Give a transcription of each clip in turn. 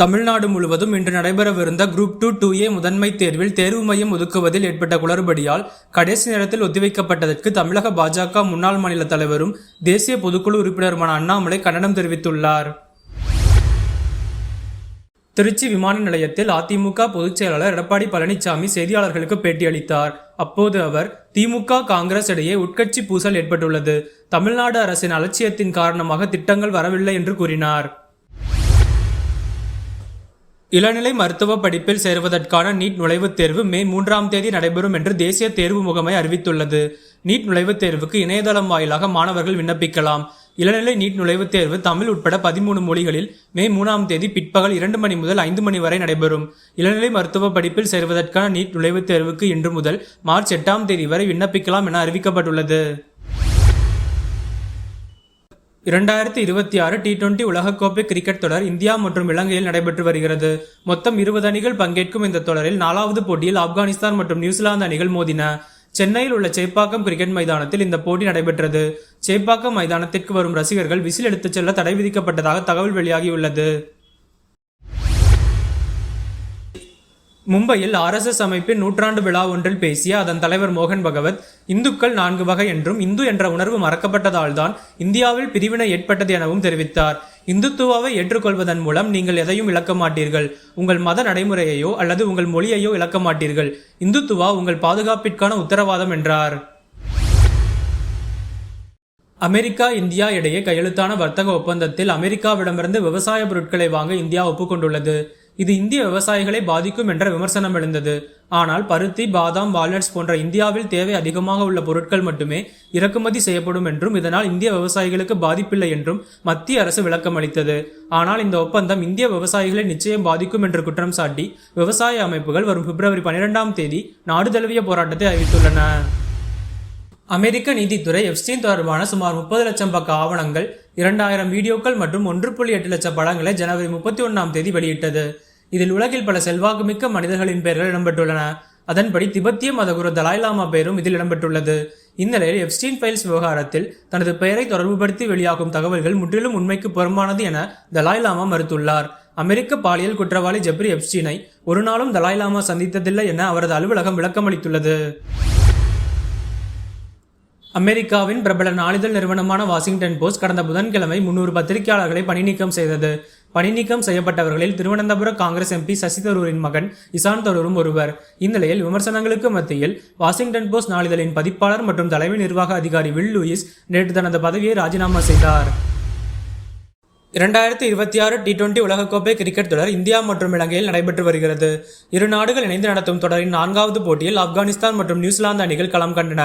தமிழ்நாடு முழுவதும் இன்று நடைபெறவிருந்த குரூப் டூ டூ ஏ முதன்மை தேர்வில் தேர்வு மையம் ஒதுக்குவதில் ஏற்பட்ட குளறுபடியால் கடைசி நேரத்தில் ஒத்திவைக்கப்பட்டதற்கு தமிழக பாஜக முன்னாள் மாநில தலைவரும் தேசிய பொதுக்குழு உறுப்பினருமான அண்ணாமலை கண்டனம் தெரிவித்துள்ளார். திருச்சி விமான நிலையத்தில் அதிமுக பொதுச் செயலாளர் எடப்பாடி பழனிசாமி செய்தியாளர்களுக்கு பேட்டியளித்தார். அப்போது அவர் திமுக காங்கிரஸ் இடையே உட்கட்சி பூசல் ஏற்பட்டுள்ளது. தமிழ்நாடு அரசின் அலட்சியத்தின் காரணமாக திட்டங்கள் வரவில்லை என்று கூறினார். இளநிலை மருத்துவ படிப்பில் சேருவதற்கான நீட் நுழைவுத் தேர்வு மே மூன்றாம் தேதி நடைபெறும் என்று தேசிய தேர்வு முகமை அறிவித்துள்ளது. நீட் நுழைவுத் தேர்வுக்கு இணையதளம் வாயிலாக மாணவர்கள் விண்ணப்பிக்கலாம். இளநிலை நீட் நுழைவுத் தேர்வு தமிழ் உட்பட பதிமூணு மொழிகளில் மே மூணாம் தேதி பிற்பகல் இரண்டு மணி முதல் ஐந்து மணி வரை நடைபெறும். இளநிலை மருத்துவ படிப்பில் சேருவதற்கான நீட் நுழைவுத் தேர்வுக்கு இன்று முதல் மார்ச் எட்டாம் தேதி வரை விண்ணப்பிக்கலாம் என அறிவிக்கப்பட்டுள்ளது. இரண்டாயிரத்தி இருபத்தி ஆறு டி டுவெண்டி உலகக்கோப்பை கிரிக்கெட் தொடர் இந்தியா மற்றும் இலங்கையில் நடைபெற்று வருகிறது. மொத்தம் இருபது அணிகள் பங்கேற்கும் இந்த தொடரில் நாலாவது போட்டியில் ஆப்கானிஸ்தான் மற்றும் நியூசிலாந்து அணிகள் மோதின. சென்னையில் உள்ள சேப்பாக்கம் கிரிக்கெட் மைதானத்தில் இந்த போட்டி நடைபெற்றது. சேப்பாக்கம் மைதானத்திற்கு வரும் ரசிகர்கள் விசில் எடுத்துச் செல்ல தடை விதிக்கப்பட்டதாக தகவல் வெளியாகியுள்ளது. மும்பையில் ஆர்எஸ்எஸ் அமைப்பின் நூற்றாண்டு விழா ஒன்றில் பேசிய அதன் தலைவர் மோகன் பகவத் இந்துக்கள் நான்கு வகை என்றும் இந்து என்ற உணர்வு மறக்கப்பட்டதால்தான் இந்தியாவில் பிரிவினை ஏற்பட்டது எனவும் தெரிவித்தார். இந்துத்துவாவை ஏற்றுக்கொள்வதன் மூலம் நீங்கள் எதையும் இழக்க மாட்டீர்கள். உங்கள் மத நடைமுறையையோ அல்லது உங்கள் மொழியையோ இழக்க மாட்டீர்கள். இந்துத்துவா உங்கள் பாதுகாப்பிற்கான உத்தரவாதம் என்றார். அமெரிக்கா இந்தியா இடையே கையெழுத்தான வர்த்தக ஒப்பந்தத்தில் அமெரிக்காவிடமிருந்து விவசாய பொருட்களை வாங்க இந்தியா ஒப்புக்கொண்டுள்ளது. இது இந்திய விவசாயிகளை பாதிக்கும் என்ற விமர்சனம் எழுந்தது. ஆனால் பருத்தி பாதாம் வால்நட்ஸ் போன்ற இந்தியாவில் தேவை அதிகமாக உள்ள பொருட்கள் மட்டுமே இறக்குமதி செய்யப்படும் என்றும் இதனால் இந்திய விவசாயிகளுக்கு பாதிப்பில்லை என்றும் மத்திய அரசு விளக்கம் அளித்தது. ஆனால் இந்த ஒப்பந்தம் இந்திய விவசாயிகளை நிச்சயம் பாதிக்கும் என்று குற்றம் சாட்டி விவசாய அமைப்புகள் வரும் பிப்ரவரி பனிரெண்டாம் தேதி நாடு தழுவிய போராட்டத்தை அறிவித்துள்ளன. அமெரிக்க நீதித்துறை எப்ஸ்டீன் தொடர்பான சுமார் முப்பது லட்சம் பக்க ஆவணங்கள் இரண்டாயிரம் வீடியோக்கள் மற்றும் ஒன்று புள்ளி எட்டு லட்சம் படங்களை ஜனவரி முப்பத்தி ஒன்றாம் தேதி வெளியிட்டது. இதில் உலகில் பல செல்வாக்குமிக்க மனிதர்களின் பெயர்கள் இடம்பெற்றுள்ளன. அதன்படி திபெத்திய மதகுரு தலாய்லாமா பெயரும் இதில் இடம்பெற்றுள்ளது. இந்நிலையில் எப்ஸ்டீன் ஃபைல்ஸ் விவகாரத்தில் தனது பெயரை தொடர்புபடுத்தி வெளியாகும் தகவல்கள் முற்றிலும் உண்மைக்கு புறம்பானது என தலாய்லாமா மறுத்துள்ளார். அமெரிக்க பாலியல் குற்றவாளி ஜெப்ரி எப்ஸ்டீனை ஒரு நாளும் தலாய்லாமா சந்தித்ததில்லை என அவரது அலுவலகம் விளக்கமளித்துள்ளது. அமெரிக்காவின் பிரபல நாளிதழ் நிறுவனமான வாஷிங்டன் போஸ்ட் கடந்த புதன்கிழமை முன்னூறு பத்திரிகையாளர்களை பணிநீக்கம் செய்தது. பணிநீக்கம் செய்யப்பட்டவர்களில் திருவனந்தபுர காங்கிரஸ் எம்பி சசி தரூரின் மகன் இசான் தரூரும் ஒருவர். இந்நிலையில் விமர்சனங்களுக்கு மத்தியில் வாஷிங்டன் போஸ்ட் நாளிதழின் பதிப்பாளர் மற்றும் தலைமை நிர்வாக அதிகாரி வில் லூயிஸ் நேற்று தனது பதவியை ராஜினாமா செய்தார். இரண்டாயிரத்தி இருபத்தி ஆறு டி டுவெண்டி உலகக்கோப்பை கிரிக்கெட் தொடர் இந்தியா மற்றும் இலங்கையில் நடைபெற்று வருகிறது. இரு நாடுகள் இணைந்து நடத்தும் தொடரின் நான்காவது போட்டியில் ஆப்கானிஸ்தான் மற்றும் நியூசிலாந்து அணிகள் களம் கண்டன.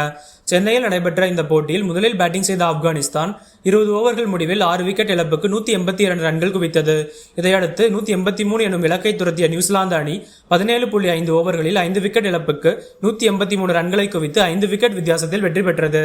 சென்னையில் நடைபெற்ற இந்த போட்டியில் முதலில் பேட்டிங் செய்த ஆப்கானிஸ்தான் இருபது ஓவர்கள் முடிவில் ஆறு விக்கெட் இழப்புக்கு நூற்றி எண்பத்தி இரண்டு ரன்கள் குவித்தது. இதையடுத்து நூற்றி எண்பத்தி மூணு எனும் இலக்கை துரத்திய நியூசிலாந்து அணி பதினேழு புள்ளி ஐந்து ஓவர்களில் ஐந்து விக்கெட் இழப்புக்கு நூற்றி எண்பத்தி மூணு ரன்களை குவித்து ஐந்து விக்கெட் வித்தியாசத்தில் வெற்றி பெற்றது.